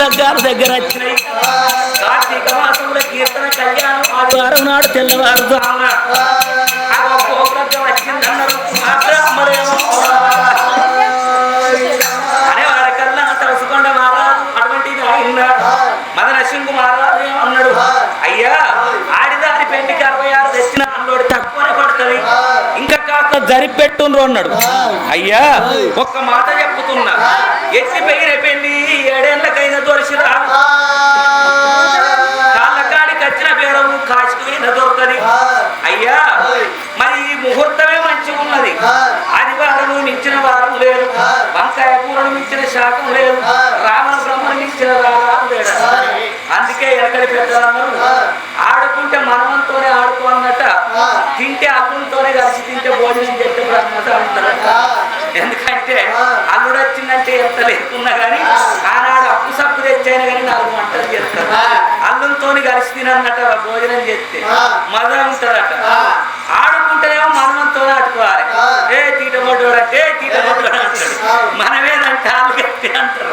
లగ్గాల దగ్గర వచ్చినాయి. కార్తీక మాసంలో కీర్తన కళ్యాణం ఆదివారం నాడు తెల్లవారు వచ్చిందన్నారు. ఆ బ్రాహ్మణేమో అనే వారికల్లా మహారాజు అటువంటిది ఆయన మదన సింగు మహారాజు ఏమన్నాడు అయ్యా ఆడిదారి పెండికి అరవై ఆరు తెచ్చిన అన్నోడు తక్కువనే పడుతుంది. ఇంకా కాస్త జరిపెట్టుండ్రు అన్నాడు. అయ్యా ఒక్క మాట చెప్పుతున్నా. ఎత్తి పెగిరే పెళ్ళి వచ్చిన బేరము కాశీకి పోయిన దొరకది అయ్యా మరి ఈ ముహూర్తమే మంచిగా ఉన్నది. ఆదివారం మించిన వారం లేదు. వంకాయ కూరను మించిన శాఖం లేదు. రావణ బ్రహ్మను మించిన లేదు. అందుకే ఎక్కడ పెద్దలందరూ ఆడుకుంటే మనవంతోనే ఆడుకో అన్నట్ట తింటే అల్లునితోనే కలిసి తింటే భోజనం చేస్తే బ్రహ్మత అంటారట ఎందుకంటే అల్లుడు వచ్చిందంటే ఎంత లేకున్నా కానీ అప్పు సప్పు తెచ్చైనా కానీ నాలుగు వంటలు చేస్తారు. అల్లునితోని కలిసి తినన్నట భోజనం చేస్తే మజా ఉంటుందట. ఆడుకుంటేనేమో మనమంతో ఆడుకోవాలి. ఏ తీట మొడ్డోడంటే తీట అంటాడు. మనమేదంటే అంటారు.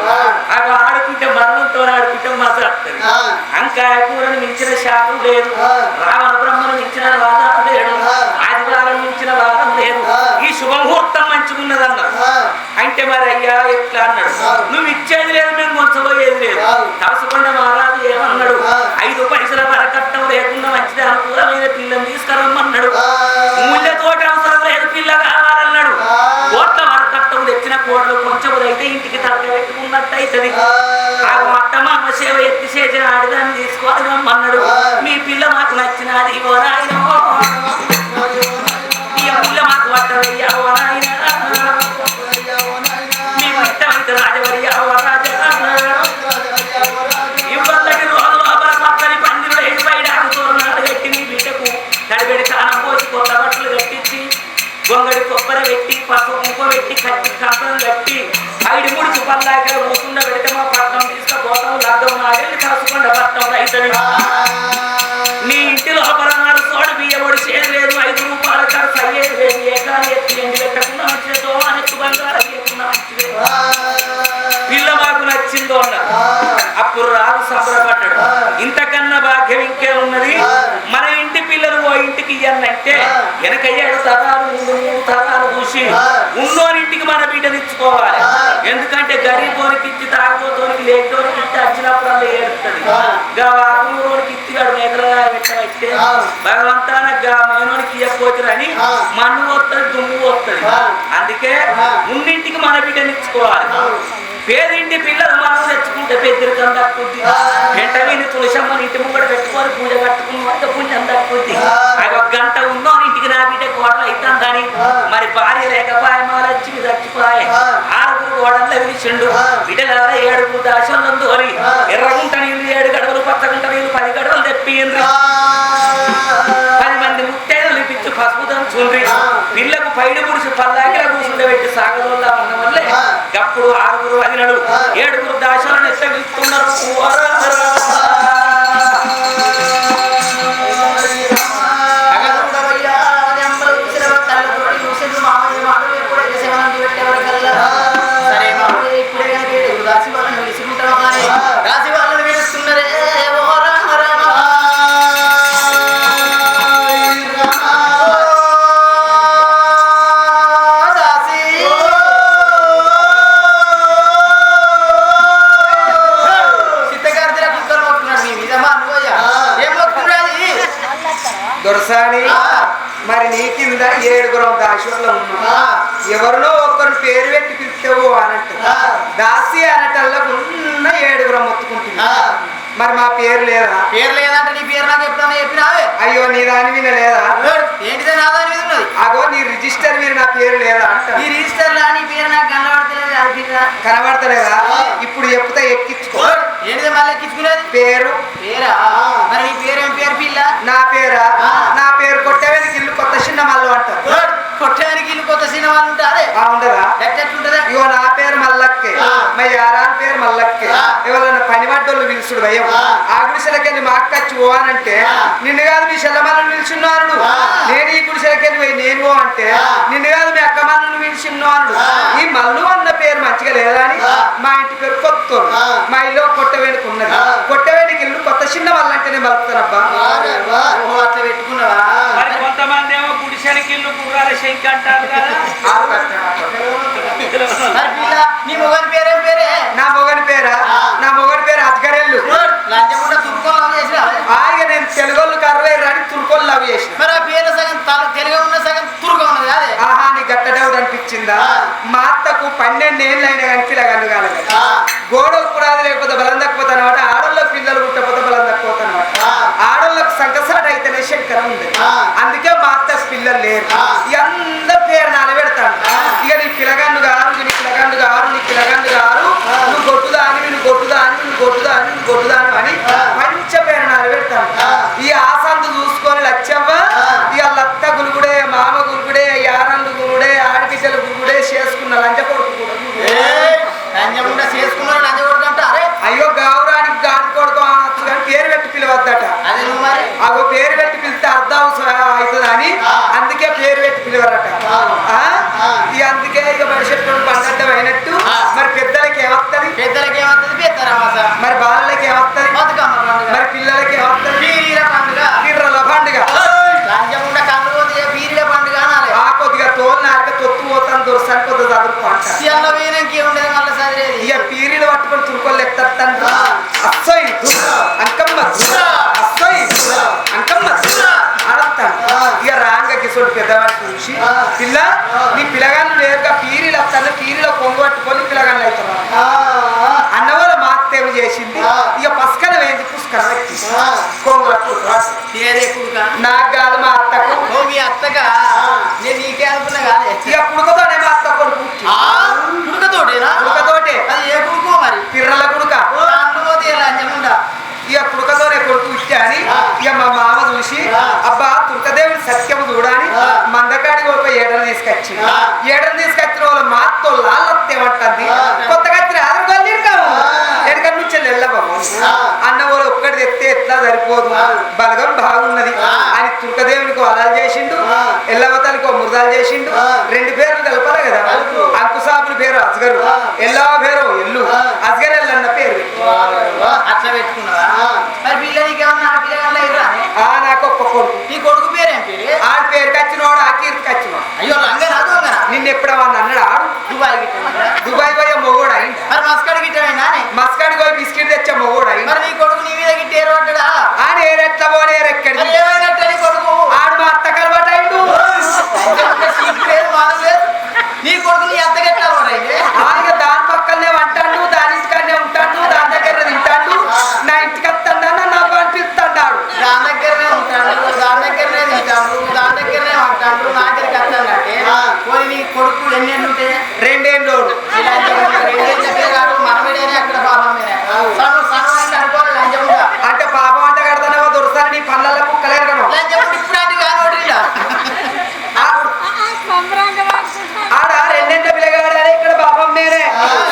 అవి ఆడుకుంటే మనమంతో ఆడుకుంటే మజా వస్తుంది అంకాయ కూరను మించిన శాపం లేదు. రావణ బ్రహ్మను మించిన వాదం లేడు ఆదివారం మించిన వాదం లేదు. ఈ శుభముహూర్తం మంచిగున్నదన్న అంటే మరి అయ్యా ఎట్లా అన్నాడు? నువ్వు ఇచ్చేది లేదు మేము కొంచబోయేది లేదు. దాసుకొండ మహారాజు ఏమన్నాడు? ఐదు పైసల వరకట్టం లేకుండా మంచిది అనుకూలమైన పిల్లని తీసుకురమ్మన్నాడు. ముళ్ళతోటి అవసరం లేదు పిల్ల కావాలన్నాడు. కోట్ల వరకట్టం తెచ్చిన కోట్లు కొంచెం అయితే ఇంటికి తగ్గ పెట్టుకున్నట్టు అవుతుంది ఆ సేవ ఎత్తి చేసిన ఆడిదాన్ని తీసుకోవాలి రమ్మన్నాడు. మీ పిల్ల మాకు నచ్చినది ఓ నాయనో పిల్ల మాకు పట్టవయ్యా ఓ నాయనా పెట్టి కట్టి ఐదు ముడిచి పల్లాక కూర్చుండ పెడితే మా పట్టణం తీసుకుపోతాం లగ్గం నాగేళ్ళు కాసుకుండా పట్టణం అవుతుంది నీ ఇంటి లోపల నాడు తోడు బియ్యబడి చేయలేదు ఐదు రూపాయల ఖర్చు అయ్యేది లేదు. ఏ కాలు ఎత్తి ఎండి పెట్టకుండా మంచిది దోమానికి బంగారం అయ్యకుండా పిల్ల మాకు నచ్చిందో అన్న. అప్పుడు రాజు సంబరపడ్డాడు. ఇంతకన్నా భాగ్యం ఇంకే ఉన్నది. మన ఓ ఇంటికి ఇయ్యన్నంటే వెనక ఏడు తరాలు ముందు మూడు తరాలు చూసి ఉన్నోని ఇంటికి మన బిడ్డనిచ్చుకోవాలి ఎందుకంటే గరీబోనికి ఇచ్చి తాగుబోతోనికి లేకపోనికి ఇచ్చి వచ్చినప్పుడల్లా ఏడుస్తుంది గా వాకులోనికి ఇచ్చి గాడు మేకలుగా పెట్టబట్టే భగవంతాన గా మేనోనికి ఇయ్యకపోతురని మన్ను వస్తుంది దుమ్ము వస్తుంది అందుకే ఉన్నింటికి మన బిడ్డనిచ్చుకోవాలి పేదింటి పిల్లలు మనం తెచ్చుకుంటే పెద్దరికం దక్కుద్ది. గంట విని తులసమ్మని ఇంటి ముంగడ పెట్టుకొని పూజ కట్టుకుని అంత పుణ్యం దక్కుద్ది. అది ఒక గంట ఉందో ఇంటికి నా బిడ్డ కోడలు అవుతుందని మరి భార్య లేకపాయ మాలచ్చి చచ్చిపోయే ఆరుగురు కోడల్లో పిలిచిండు బిడ్డల ఏడుగురు దాశంలో ఎర్రగుంట నీళ్ళు ఏడు గడవలు పచ్చగుంట నీళ్ళు పది గడవలు తెప్పియండి దంచుండ్రి పిల్లకు పైడు పురుషు పల్లాకిల కూర్చుండబెట్టి సాగదోల్లా ఉన్న వల్లే అప్పుడు ఆరుగురు వదినలు. ఏడుగురు దాశాలను ఎత్తగిస్తున్నారు. పేరు పేరా మరి నీ పేరు పేరు పిల్ల నా పేరా. నా పేరు కొట్టేది ఇల్లు కొత్త చిన్న మల్లు అంటారు కొట్టడానికి ఇల్లు కొత్త సినిమాలు ఉంటారే ఆ ఉండదా ఎట్టుంటదా ఇగో నా పేరు మల్లక్కే. మా యారాన్ పేరు మల్లక్కే. ఎవరన్నా పని పడ్డోళ్ళు పిలుచుడు భయం ఆ. గుడిసెలకెళ్ళి మా అక్క ఆ. నిన్ను కాదు మీ చెల్లమల్లు పిలుచున్నాడు ఆ. నేను ఈ గుడిసెలకెళ్ళి పోయి నేను అంటే ఆ. నిన్ను కాదు మీ అక్క మల్లు పిలుచున్నాడు ఆ. ఈ మల్లు అన్న పేరు మంచిగా లేదా అని. మా ఇంటి పేరు కొత్త. మా ఇల్లు కొట్ట పడతానబ్బా ఓహో అట్లా పెట్టుకున్నావా? మరి కొంతమంది ఏమో గుడిసెనికి ఇల్లు గుర్రాల శంకి అంటారు కదా. నీ మొగని పేరేం పేరే? నా మొగని పేరా? నా మొగని పేరు అజ్గరెల్లు ఆగే నేను తెలుగోళ్ళు కరవై రాని తుర్కోళ్ళు లవ్ చేసిన. మరి ఆ పేరు సగం తల- తెలుగు ఉన్న సగం తురుగా ఉన్నది అదే ఆహా నీ గట్టడవుడు అనిపించిందా. మా అత్తకు పన్నెండు ఏళ్ళు అయినా కానీ ఆ. గోడకు పునాది లేకపోతే బలం తక్కువ అనమాట ఆడోళ్ళకి పిల్లలు పుట్టకపోతే బలం తక్కువ అనమాట ఆ. ఆడోళ్ళకి సంకసాట అయితేనే శంకరం ఉంది. అందుకే మా అత్తకు పిల్లలు లేరు అందరు పేరు నానబెడతాను. ఇక నీ పిల్లగాండు గారు నీ పిల్లగాండు గారు నీ పిల్లగాండు గారు. నువ్వు గొట్టుదా అని నువ్వు గొట్టుదా అని నువ్వు గొట్టుదా అని నువ్వు గొట్టుదా అని ఆ. పంచ పేరు నానబెడతాను ఆ. ఈ ఆసందు చూసుకొని లచ్చవ్వ ఆ. ఇక లత్త గురుగుడే మామ గురుగుడే యారండు గురుగుడే ఆడబిడ్డల గురుగుడే చేసుకున్న లంచ కొడుకు కూడా గురుగుడే. లంచకుండా చేసుకున్నాడు లంచ కొడుకుంటా అరే అయ్యో గౌరానికి గాడి కొడుకు అనొచ్చు కానీ పేరు పెట్టి పిలవద్దట అదే నువ్వు మరి అగో పేరు పెట్టి పిలిస్తే అర్థం అవుతుంది అని. అందుకే పేరు పెట్టి పిలవరట. ఇక అందుకే ఇక మనిషి బండడ్డం అయినట్టు. మరి పెద్దలకి ఏమత్తది? పెద్దలకి ఏమవుతుంది పెద్దరామాస మరి బాలలకి ఏమత్తది బతుకమ్మ పండుగ మరి పిల్లలకి ఏమత్తది పీరీల పండుగ కిర్రల పండుగ లంచకుండా కన్ను పోతే పీరీల పండుగ అనాలి ఆ కొద్దిగా తోలు నాక తొత్తు పోతాను దొరసాని కొద్దిగా చదువుకో అంటారు ఇవాళ వేయడానికి ఉండేది మళ్ళీ చదివేది ఇక పీరియడ్ పట్టుకొని తురుకోలు ఎత్తంటారు ఆ. అస్సోయి అంకమ్మ అస్సోయి అంకమ్మ అడతాను ఆ. ఇక రాంగ కిసోడు పెద్దవాడి చూసి ఆ. పిల్ల నీ పిల్లగాళ్ళు నేరుగా పీరీలు వస్తాను పీరీలో కొంగు పట్టుకొని పిల్లగాళ్ళు అవుతారు అన్నవాళ్ళ మాత్తేమి చేసింది. ఇక పస్కన వేయింది పుష్కర. వ్యక్తి ఆ. కొంగు పట్టుకుంటారు ఏదే కుడుక నాకు కాదు మా అత్తకు. మీ అత్తగా? నేను నీకే అనుకున్నా కాదే ఇక పుడుకతోనే మా అత్త కొడుకు. పుడకతోటే. అది ఏ కుడుకో మరి? పిర్రల పోతే లంచకుండా ఇక పుడకతోనే కొడుకు ఇస్తే అని. ఇక మా మామ చూసి. అబ్బా తుర్కదేవుని సత్యము చూడని. మందకాడికి ఒక ఏడని తీసుకొచ్చి ఆ. ఏడని తీసుకొచ్చిన వాళ్ళ మాతో లాల్లత్తేమంటుంది ఆ. వెళ్ళబాము ఆ. అన్న వాళ్ళు ఒక్కటి తెస్తే ఎట్లా సరిపోదు. బలగం బాగున్నది. ఆ. అని తుర్కదేవునికి వలాలు చేసిండు. ఒక మురదాలు చేసిండు. రెండు పేర్లు కలపాలి కదా. అంకుసాబుల పేరు అస్గరు ఆ. ఎల్లవ పేరు ఎల్లు. ఆ. అస్గర్ ఎల్లన్న పేరు. అట్లా పెట్టుకున్నావా? మరి ఆ నాకు ఒక్క కొడుకు. నీ కొడుకు పేరేం పేరు? ఆడి పేరు కచ్చినోడు ఆ కీర్తి కచ్చినోడు. అయ్యో లంగనా నిన్న ఎప్పుడమన్నా అన్నాడు ఆడు. దుబాయ్ గిట్ట దుబాయ్ పోయే మొగోడు అయింది మరి మస్కడ్ గిట్టమైనా బిస్కెట్ తెచ్చే మొగోడు మరి నీ కొడుకు నీ మీద గిట్ట ఏర్పడ్డా ఆడ ఏరెట్లా పోనీ ఏరెక్కడి మరి ఏమైనట్టు నీ కొడుకు? ఆడు మా అత్త కలవాటు అయిండు సీట్ లేదు మానం లేదు. నీ కొడుకు నీ అత్తగట్ల అలవాటైంది ఆయన దాని పక్కనే వంటాడు దాని ఇంటికాడనే ఉంటాడు దాని దగ్గర తింటాడు. నా ఇంటికి వస్తాడా నాకు అనిపిస్తాడు దాని దగ్గరనే ఉంటాడు దాని దగ్గరనే తింటాడు దాని దగ్గరనే ఉంటాడు నా దగ్గరికి వస్తాడంటే పోయి నీ కొడుకు ఎన్ని ఎన్ని ఉంటాయి రెండేళ్ళ పిల్లగాడు మనమిడేనే అక్కడ పాపం మీద సను సను అంటే అనుకోవాలి లంచముగా అంటే పాపం అంట కడతానవా దొరసారి నీ పళ్ళల్లో కుక్కలేరుగను లంచముడు ఇప్పుడు అంటే కానోడిలా ఆడ రెండేళ్ళ పిల్లగాడని ఇక్కడ పాపం నేనే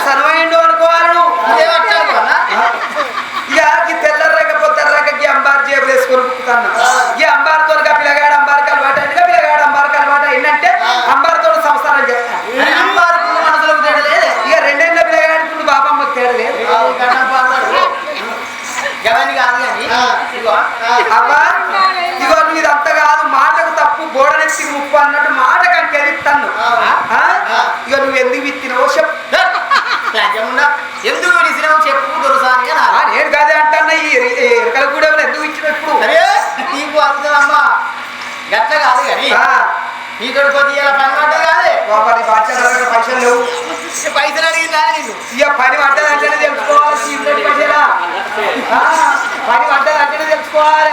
సనమైండు అనుకోవాలి నువ్వు అదే వచ్చాడు అన్నా ఇక ఈ తెల్లర్రక పొత్తర్రక ఈ అంబార్ జేబులు వేసుకొని పుక్కుతాను ఈ అంబార్ తోడుగా పిల్లగాడు అంబార్కి అలవాటు అంటే పిల్లగాడు అంబార్కి అలవాటు ఏంటంటే అంబార్ తోడు సంసారం చేస్తాను అరే అమ్మారు మనసులకు తేడా లేదే ఇక రెండేళ్ళ పిల్లగాడికి ఇప్పుడు బాపమ్మకి తేడా లేదు గవని కాదు కానీ ఇగో అవ్వా ఇగో నువ్వు ఇదంతా కాదు మాటకు తప్పు గోడనెత్తి ముప్పు అన్నట్టు మాట కంకెదిస్తాను ఇక నువ్వు ఎందుకు విత్తినవో చెప్పు లంచముండా ఎందుకు విడిసినావు చెప్పు దొరసాని అని ఆ, నేను కాదే అంటాను ఈ ఎరకల కూడా ఎందుకు ఇచ్చిన ఇప్పుడు అరే నీకు అడుగుతానమ్మా గట్ల కాదు కానీ నీతో కొద్దిగా పని పడ్డది కాదే? పాపని బాధ్యత పైసలు లేవు. పైసలు అడిగిందా నేను ఇక పని పడ్డదంటేనే తెలుసుకోవాలి చీకటి పైసలా? పని పడ్డదంటేనే తెలుసుకోవాలి.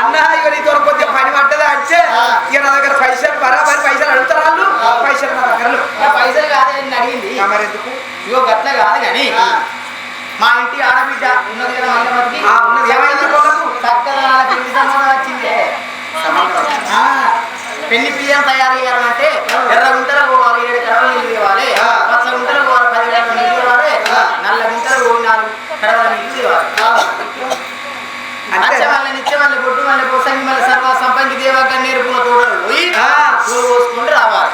అన్న ఇక నీతో కొద్దిగా పని పడ్డదా అంటే ఇక నా దగ్గర పైసలు బరాబరి పైసలు అడుగుతారు వాళ్ళు? పైసలు నా దగ్గర పైసలు కాదే నేను అడిగింది. మరి ఎందుకు? ఇగో గట్ల కాదు కానీ మా ఇంటి ఆడబిడ్డ ఉన్నది కదా ఆ, ఉన్నది. కొడుకు? చక్కగా సంబంధం వచ్చిందే. పెళ్ళి పియ్యం తయారు చేయాలంటే ఎర్ర గుంటలు పోవాలి ఏడు కడవలు నీళ్ళు ఇవ్వాలి. పచ్చ గుంటలు పోవాలి పది గడవల నీళ్ళు ఇవ్వాలి నల్ల గుంటలు పోయి నాలుగు కడవల నీళ్ళు ఇవ్వాలి అంతే. మల్లె నిత్య బొట్టు మల్లె పోసంగి మల్లె సర్వ సంపంగి దేవ గన్నేరు పూల తోటలు పోయి. పూలు పోసుకుంటూ రావాలి.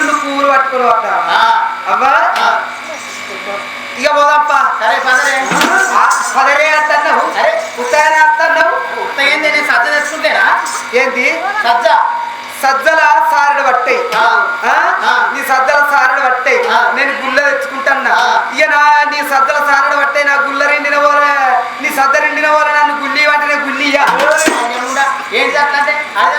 నువ్వు పువ్వులు పట్టుకొని అవ్వా? ఆ. ఇక పోదప్పా. సరే పదరే. పదరే అంటున్నావు. సరే. ఉత్తగానే అంటున్నావు సజ్జ. సజ్జల సారడు పట్టాయి. నీ సజ్జల సారడు పట్టాయి. నేను గుళ్ళ తెచ్చుకుంటాన్నా. ఇక నా నీ సజ్జల సారడు పట్టాయి నా గుళ్ళ రెండిన వాళ్ళ నీ సద్ద రెండిన వాళ్ళ నన్ను గుల్లి అంటే ఏముండా? ఏంటి అట్లా అంటే అదే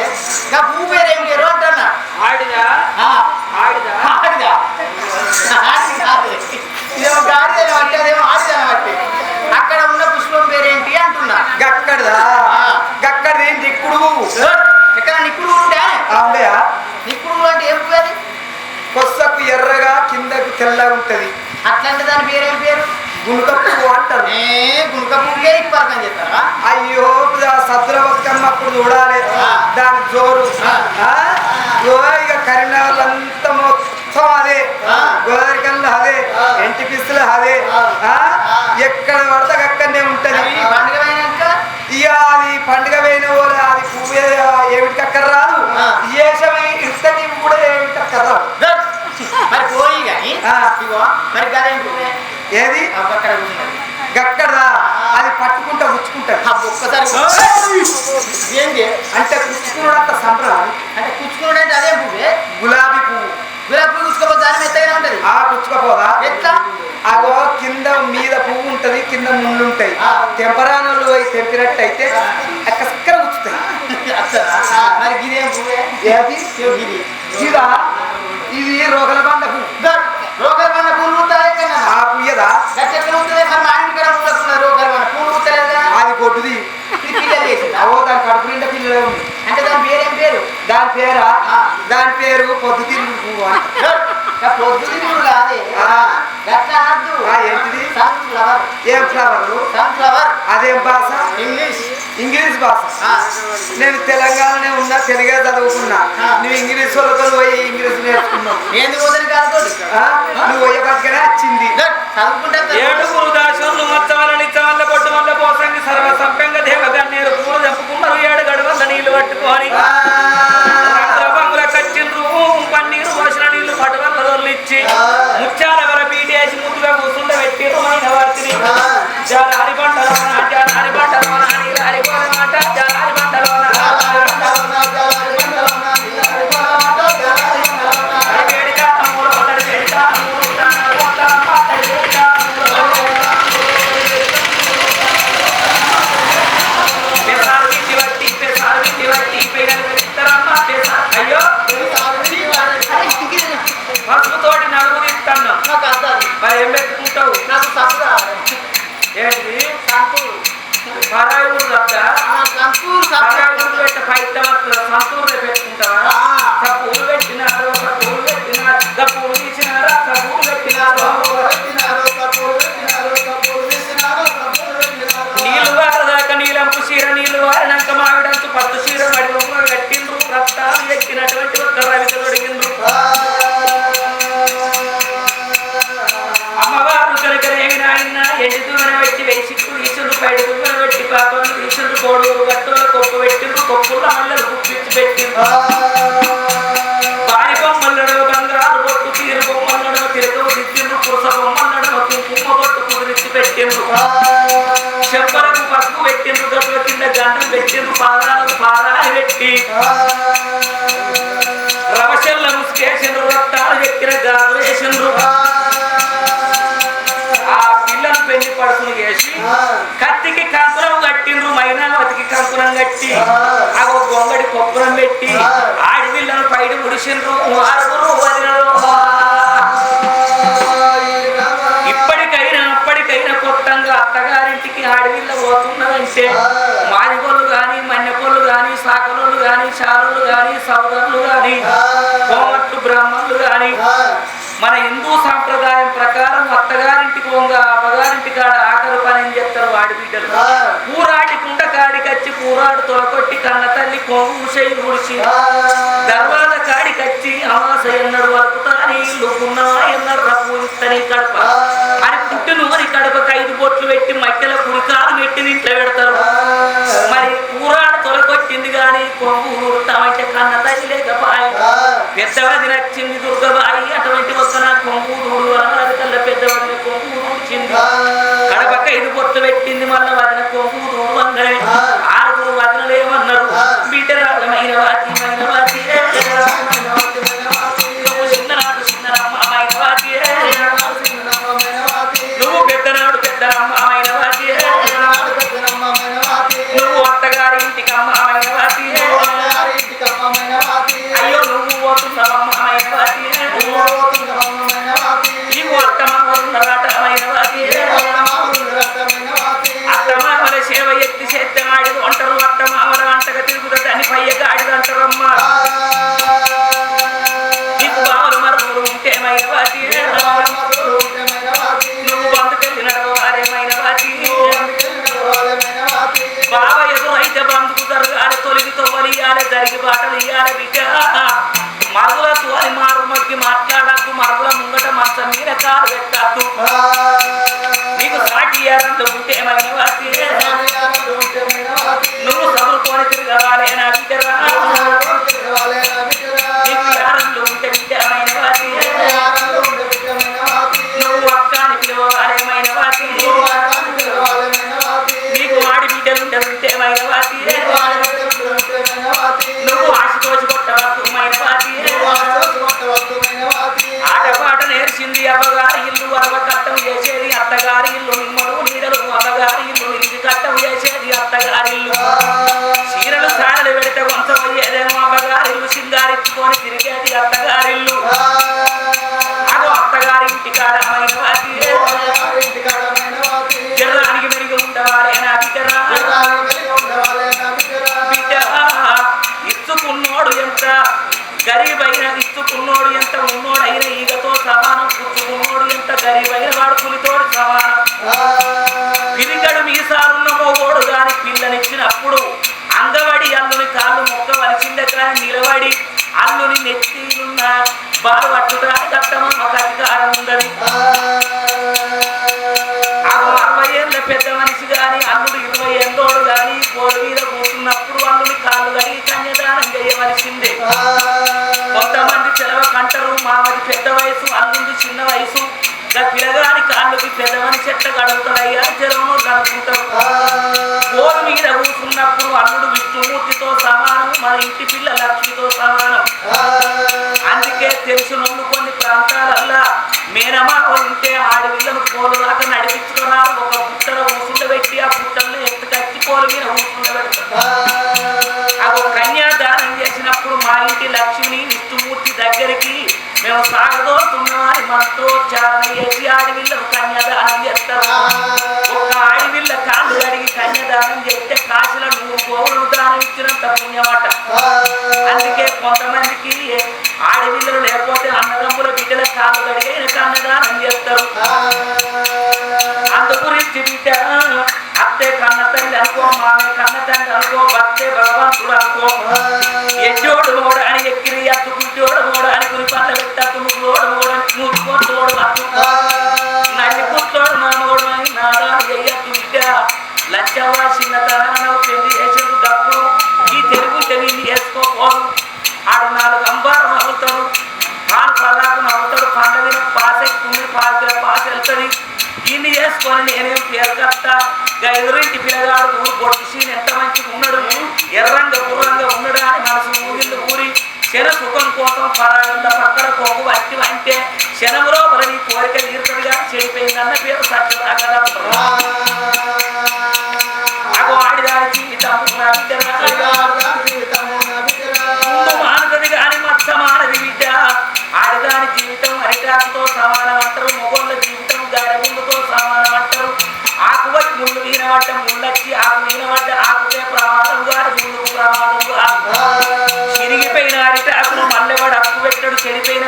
కాదే ఇంకా పువ్వు పేరు ఏం పేరు అంటున్నా. ఆడిదా? ఆడిదా? ఆడిదా. ఆడిది కాదు. ఇదేమో గాడిద బట్టి అదేమో అక్కడ ఉన్న పుష్పం పేరేంటి అంటున్నా. గక్కడదా? గక్కడది ఏంటి? ఇప్పుడు ఎక్కడ నిక్కుడు ఉంటే నిక్కుడు అంటే ఏం అది కొස්සకు ఎర్రగా కిందకు తెల్లగా ఉంటది అట్లాంటి దాని పేరేం పేరు? గునుక పువ్వు అంటారు. గుంక పువ్వుకే ఇప్పరకం చేస్తారా? అయ్యో సద్దుల బతుకమ్మ అప్పుడు చూడాలి. దాని జోరు. ఇక కరీంనగర్ అంతా మొత్తం అదే. ఆ. గోదావరికల్లో అదే. ఎంటి పిస్తులు అదే. ఎక్కడ పడితే అక్కడనే ఉంటది. ఇక అది పండుగ పోయిన వాళ్ళు అది పువ్వు ఏమిటికి అక్కడ రాదు ఆ. ఏషమే ఇస్తే కూడా ఏమిటి అక్కడ. మరి ఇగో మరి గదేం ఏది? అక్కడ ఉన్నది గక్కడదా? అది పట్టుకుంటా ఒక్కసారి ఏంటి అంటే గుచ్చుకున్నంత సంబరం అంటే కుచ్చుకున్నాడు అంటే అదే పువ్వే? గులాబీ పువ్వు. గులాబీ పువ్వు కుచ్చుకోపోతే దాని మెత్తగానే ఉంటది? ఆ గుచ్చుకపోదా ఎట్లా? అగో కింద మీద పువ్వు ఉంటది కింద ముళ్ళు ఉంటాయి. తెంపరానోళ్ళు పోయి తెంపినట్టు అయితే చక్కర గుచ్చుతాయి అచ్చా. మరి గిదేం పువ్వే? ఏది? ఇదా? ఇది రోగల బండ పువ్వు. రోకల్ మన పూలు ఎక్కడ ఆ పుయ్యదా గట్టెక్కడ ఉంటుంది మరి మా ఇంటి కాడ మన పూలు కదా అది కొట్టుది. పిల్లలు చేసిందా. అవో దాని కడుపు నిండా పిల్లలే ఉంది. అంటే దాని పేరేం పేరు? దాని పేరా? ఆ. దాని పేరు పొద్దుతిరుగుడు పువ్వు ఫ్లవర్. ఏం ఫ్లవర్? Sun flower. అదేం భాష? ఇంగ్లీష్. ఇంగ్లీష్ భాష. నేను తెలంగాణనే ఉన్నా తెలుగే చదువుకున్నా. నువ్వు ఇంగ్లీష్ వాళ్ళతో పోయి ఇంగ్లీష్ నేర్చుకున్నావు. కాదు? నువ్వు పోయే బతికనే? వచ్చింది. ఏడుగురు దాసులు మచ్చవల నిచ్చవల్ల కొట్టు వల్ల పోసంగి సర్వ సంపెంగ దేవ గన్నేరు పూలు చంపుకున్నారు. ఏడు గడువల్ల నీళ్ళు పట్టుకొని. పట్టువల్ల దొర్లిచ్చి ముత్యాల వర పీటేసి ముద్దుగా కూర్చుండ పెట్టి మైన వాటిని ఏంటి సంతూరు. వద్దా ఆ సంతూరు సప్పు పెట్ట పైట సంతూరు పెట్టుకుంటావా కొప్పుల మల్లలు కుప్పించి పెట్టిండ్రు వారి బొమ్మలను బంగారు బొట్టు తీరు బొమ్మలను తిరగవు దిద్దిండ్రు పురుష బొమ్మలను కుంకుమ బొట్టు కుదిరించి పెట్టిండ్రు. చెంపలకు పసుపు పెట్టిండ్రు గట్ల కింద గండం పెట్టిండ్రు పాదాలకు పాదాలు పెట్టి. రవశల్ల ముసుకేసిండ్రు రక్తాలు ఎక్కిన గాజు వేసిండ్రు. పెళ్ళి పడుకుని వేసి కత్తికి కంకురం కట్టిండ్రు మైనావతికి కంకురం కట్టి ఆ. గొంగడి కొప్పురం పెట్టి ఆడి పిల్లలు పైడి ముడిసిండ్రు ఆరుగురు వదినలు ఇప్పటికైనా అప్పటికైనా కొట్టంగా అత్తగారింటికి ఆడవిల్ల పోతున్నదంటే మాదిగోళ్ళు గాని మన్నెకోళ్ళు గాని సాకలోళ్ళు గాని చాలోళ్ళు గాని సోదరులు గాని కోమట్లు బ్రాహ్మణులు గాని మన హిందూ సాంప్రదాయం ప్రకారం అత్తగారింటికి వంగ అమ్మగారింటి కాడ ఆకలి పని ఏం చెప్తారు వాడి బిడ్డలు. కూరాడి కుండ కాడికచ్చి కూరాడు తొలకొట్టి కన్న తల్లి కొంగు చేయి ముడిచి. దర్వాజ కాడికచ్చి అమాస ఎన్నడు పున్నమా ఎన్నడు ఇస్తని కడప. అని పుట్టిన మరి కడపకి ఐదు బొట్లు పెట్టి మట్టెల కుడికాలు పెట్టి ఇంట్లో పెడతారు. మరి కూరాడు తొలకొట్టింది కానీ కొంగు ఊరుతామంటే కన్న తల్లి లేకపాయ? పెద్దవది నచ్చింది దుర్గబాయి బావ ఎదురైతే బంధుకు జరగాలి తొలిగి తొవ్వలియాలి జరిగి బాటలు ఇయ్యాలి బిడ్డ మరుగులతో అని మారు మగ్గి మాట్లాడద్దు మరుగుల ముంగట మచ్చ మీద కాలు పెట్టద్దు నీకు సాటి ఇయ్యాలంటూ ఉంటే మైన వాటి నువ్వు చదువుకొని తిరగవాలి నా బిడ్డరా చేసేది అత్తగారి చీరలు సారలు పెడితే కొంచెం అయ్యేదేమో అమ్మగారిల్లు సింగారించుకొని తిరిగేది అత్తగారిల్లు. అదో అత్తగారి ఇంటి కాడమైన వాటి చిర్రానికి మెరుగు ఉండవాలే నా బిడ్డరా బిడ్డ ఇచ్చుకున్నోడు ఎంత? గరీబైన ఇచ్చుకున్నోడు ఎంత? ఉన్నోడైన ఈగతో సమానం. పుచ్చుకున్నోడు ఎంత? గరీబైన వాడు పులితోడు సమానం. మోగోడు గాని అల్లుని కాళ్ళు మొక్క వలిసిందే కానీ నిలబడి అల్లుని నెత్తిలున్న బాలు పట్టుటానికి అత్తమని ఒక అధికారం ఉండదు అరవై ఏళ్ళ పెద్ద మనిషి కానీ అల్లుడు ఇరవై ఏళ్ళోడు కానీ పోలు మీద కూర్చున్నప్పుడు అల్లుని కాళ్ళు కడిగి కన్యదానం చేయవలసిందే. కొంతమంది తెలవ కంటరు మామది పెద్ద వయసు అల్లుంది చిన్న వయసు. గా పిల్లగాని కాళ్ళకి పెద్దవని చెట్ల గడుగుతాడయ్యా చెరువును కనుక్కుంటారు పోలు మీద కూర్చున్నప్పుడు అల్లుడు విష్ణుమూర్తితో సమానం మన ఇంటి పిల్ల లక్ష్మితో సమానం. అందుకే తెలిసినోళ్ళు కొన్ని ప్రాంతాలల్లా. మేనమా ఉంటే ఆడపిల్లను కోలు దాకా నడిపించుకున్నారు. ఒక పుట్టలో పెట్టి ఆ పుట్టల్లో ఎత్తుకచ్చి కోలు మీద కూర్చుండబెడతారు ఆ కన్యాదానం చేసినప్పుడు మా ఇంటి లక్ష్మిని విష్ణుమూర్తి దగ్గరికి మేము సాగదోతున్నామని మంత్రోచ్చారణ చేసి ఆడవిల్లకు కన్యాదానం చేస్తారు ఒక ఆడవిల్ల కాళ్ళు కడిగి కన్యాదానం చేస్తే కాశీల నువ్వు గోవులు దానం ఇచ్చినంత పుణ్యమట అందుకే కొంతమందికి ఆడవిల్లలు లేకపోతే అన్నదమ్ముల బిడ్డల కాళ్ళు కడిగి కన్నదానం చేస్తారు అందు గురించి బిడ్డ అత్తే కన్న తల్లి అనుకో మామే కన్న తండ్రి అనుకో భక్తే భగవంతుడు అనుకో ఎడ్డోడు మోడ అని ఎక్కిరి అత్తు గుడ్డోడు అని బిడ్డ పెళ్ళి చేసేది ఈ తెలుగు తెలియని వేసుకోపోదు ఆడు నాలుగు అంబారం అవుతాడు ఆడు పదాకు నవ్వుతాడు పండగ పాస్ ఎక్కుంది పాస్ పాస్ వెళ్తుంది ఇన్ని చేసుకొని నేనేం పేరు కట్టా పిల్లగాడు ఎంత మంచిగా ఉన్నాడు ఎర్రంగా గుర్రంగా ఉన్నాడు అని మనసు ఊగిళ్ళు ఊరి. శన సుఖం కోసం పరాయి పోగు అట్టి అంటే క్షణంలో శనములో నీ కోరిక తీరుతుందిగా చెడిపోయిందన్న పేరు సత్యదాకా ఆడిదాని జీవితం ముందు కాని మత్స మానది జీవితం అరిటాకుతో సమానం అంటారు మొగోళ్ళ జీవితం గారి ముందుతో సమానం అంటారు ఆకు వచ్చి ముళ్ళు వీనబడ్డ ముళ్ళొచ్చి ఆకు ప్రమాదం గారు ముందుకు ప్రమాదం మల్లెవాడు అప్పు పెట్టాడు చెడిపోయిన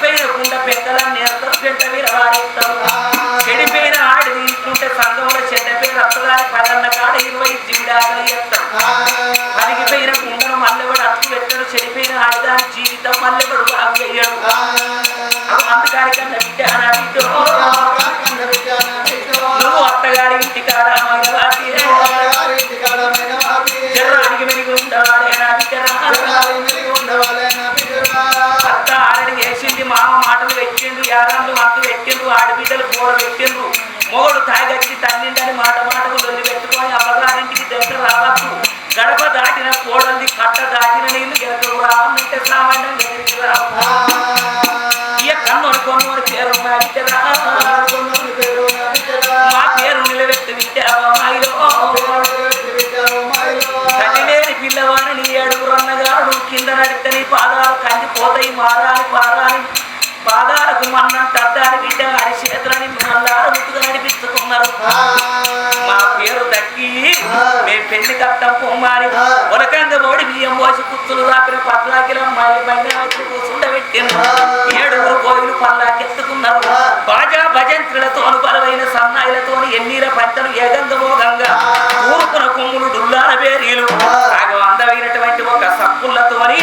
పలిగిపోయిన కుండ పెద్దలను నేర్తారు పెంట మీద వాడేస్తారు చెడిపోయిన ఆడి తీసుకుంటే సంఘంలో చెడ్డ పేరు పదన్న కాడ ఇరవై జీవిడాకలు చేస్తాం పలిగిపోయిన కుండను మల్లెవాడు అత్తు పెట్టాడు చెడిపోయిన ఆడిదాని జీవితం మల్లెవాడు బాగు చేయడు అందుకాని కన్నా బిడ్డ బిడ్డ నువ్వు అత్తగారి ఇంటి కాడ మైనవాటి జర్రానికి వెలిగి ఉండవాడే. ఆడబిడ్డలు కూర మొగుడు తాగచ్చి తల్లిండని మాట మాటకు లొల్లి పెట్టుకొని అమ్మగారింటికి దగ్గర రావద్దు. గడప దాటిన కోడల్ని కట్ట దాటిన నీళ్ళు ఎక్కడ రావాలంటే సామాన్యం దగ్గరికి రావు ఇక కన్ను కొన్ను పేరు మా పేరు నిలబెట్టి విద్యావా మాయిలో. తల్లి పిల్లవాని నీ అడుగురన్నగాడు కింద నడితే నీ పాదాలు కందిపోతాయి మారాలి పారాలి. పాదాలకు మన్నం తద్దాని బిడ్డ గారి చేతులని మల్లారు ముట్టుగా నడిపిస్తున్నారు మా పేరు దక్కి మేము పెళ్ళి కట్టం పొమ్మాలి ఉలకంగ ఓడి బియ్యం పోసి కుత్తులు రాపిన పట్లాకిల మళ్ళీ వచ్చి కూర్చుండబెట్టిండ్రు. ఏడుగురు కోయిలు పల్లాకెత్తుకున్నారు. బాజా భజంత్రులతో బలమైన సన్నాయిలతో ఎన్నీల పంటలు ఏగంగమోగంగా ఊరుకున్న కొమ్ములు డుల్లాల బేరీలు. అందమైనటువంటి ఒక సప్పులతోని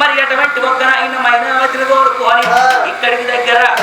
మరి అటువంటి ఒక ఆయన మైనావతిని కోరుకొని dari kita gerak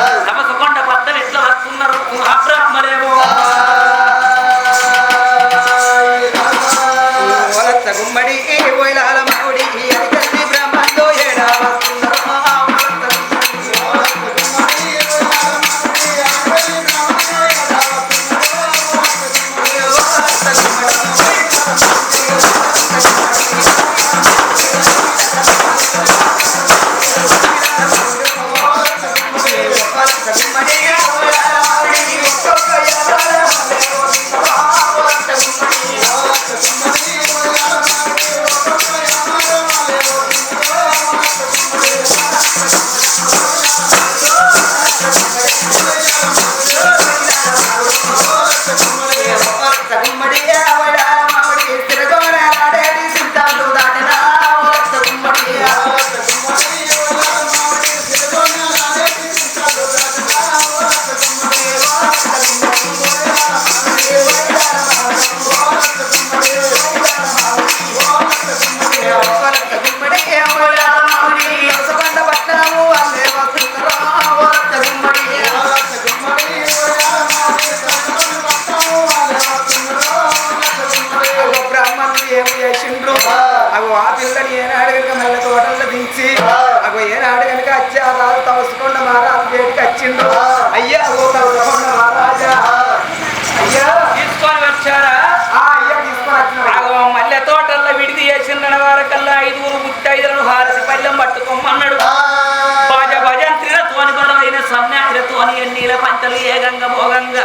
మంటలు ఏ గంగ మోగంగ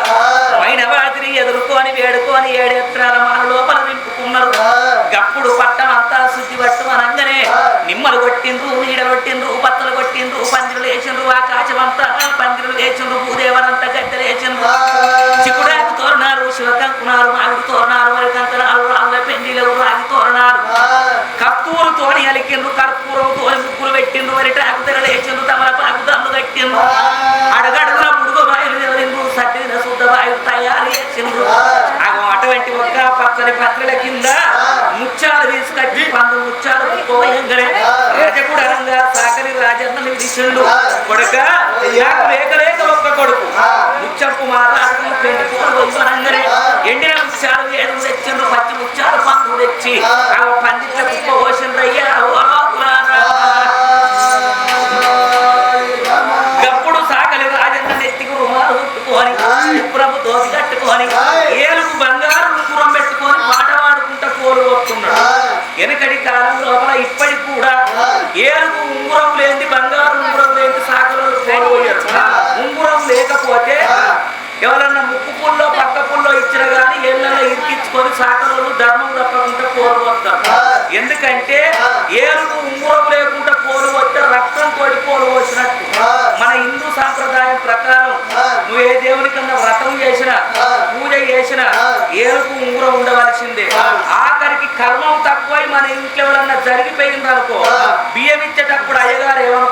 పైన వాటిని ఎదుర్కొని వేడుకొని ఏడెత్రాల మన లోపల నింపుకున్నారు. గప్పుడు పట్టం అంతా శుద్ధి పట్టు అనంగానే నిమ్మలు కొట్టిండ్రు నీడ కొట్టిండ్రు పత్తలు కొట్టిండ్రు పందిరులు వేసిండ్రు ఆకాశం అంతా పందిరులు వేసిండ్రు భూదేవనంతా గద్దెలు వేసిండ్రు చిక్కుడాకు తోరణాలు శివకంకునాలు మామిడి తోరణాలు మరి కంకణాలు రాళ్ళ పెండిలు రాగి తోరణాలు. కత్తూరు తోని అలికిండ్రు కర్పూరం తోని ముగ్గులు పెట్టిండ్రు మరి టాకు తెరలు వేసిండ్రు తమలపాకు దమ్ము కట్టిండ్రు. అడుగడుగున అటువంటి ఒక్క పచ్చని పత్రల కింద ముత్యాలు తీసుకొచ్చి పండు ముత్యాలు పోయంగనే రజకుడనంగా సాకరి రాజన్న విడిచిండు కొడుక నాకు లేక లేకపోతే ఎవరన్నా ముక్కు పుల్లో పక్క పుల్లో ఇచ్చిన గాని ఏళ్ళలో ఇరికించుకొని సాకలు ధర్మం తప్పకుండా వస్తారు ఎందుకంటే ఏలుగు ఉంగురం లేకుండా పోలు వస్తే రక్తం తోటి పోలు వచ్చినట్టు మన హిందూ సాంప్రదాయం ప్రకారం నువ్వు ఏ దేవునికన్నా వ్రతం చేసినా పూజ చేసినా ఏలుగు ఉంగురం ఉండవలసిందే. ఆఖరికి కర్మం తక్కువై మన ఇంట్లో ఎవరన్నా జరిగిపోయింది అనుకో బియ్యం ఇచ్చేటప్పుడు అయ్యగారు ఏమనుకుంటాడు